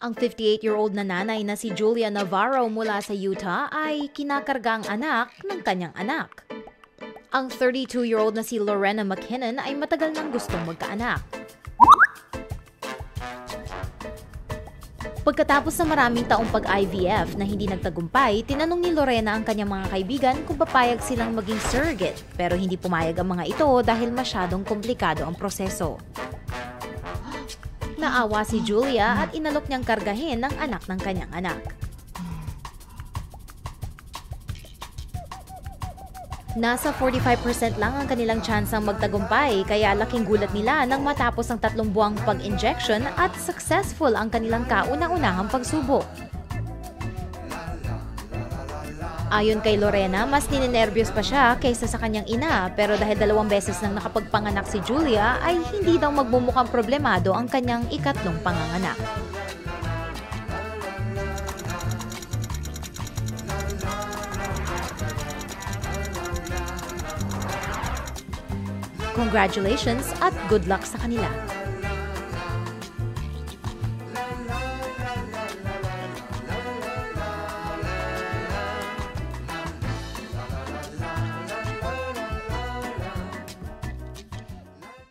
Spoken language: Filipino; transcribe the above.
Ang 58-year-old na nanay na si Julia Navarro mula sa Utah ay kinakarga ang anak ng kanyang anak. Ang 32-year-old na si Lorena McKinnon ay matagal nang gustong magkaanak. Pagkatapos ng maraming taong pag-IVF na hindi nagtagumpay, tinanong ni Lorena ang kanyang mga kaibigan kung papayag silang maging surrogate pero hindi pumayag ang mga ito dahil masyadong komplikado ang proseso. Naawa si Julia at inalok niyang kargahin ang anak ng kanyang anak. Nasa 45% lang ang kanilang tsansang magtagumpay kaya laking gulat nila nang matapos ang tatlong buwang pag-injection at successful ang kanilang kauna-unahang pagsubok. Ayon kay Lorena, mas ninenervyos pa siya kaysa sa kanyang ina pero dahil dalawang beses nang nakapagpanganak si Julia ay hindi daw magmumukhang problemado ang kanyang ikatlong panganganak. Congratulations at good luck sa kanila.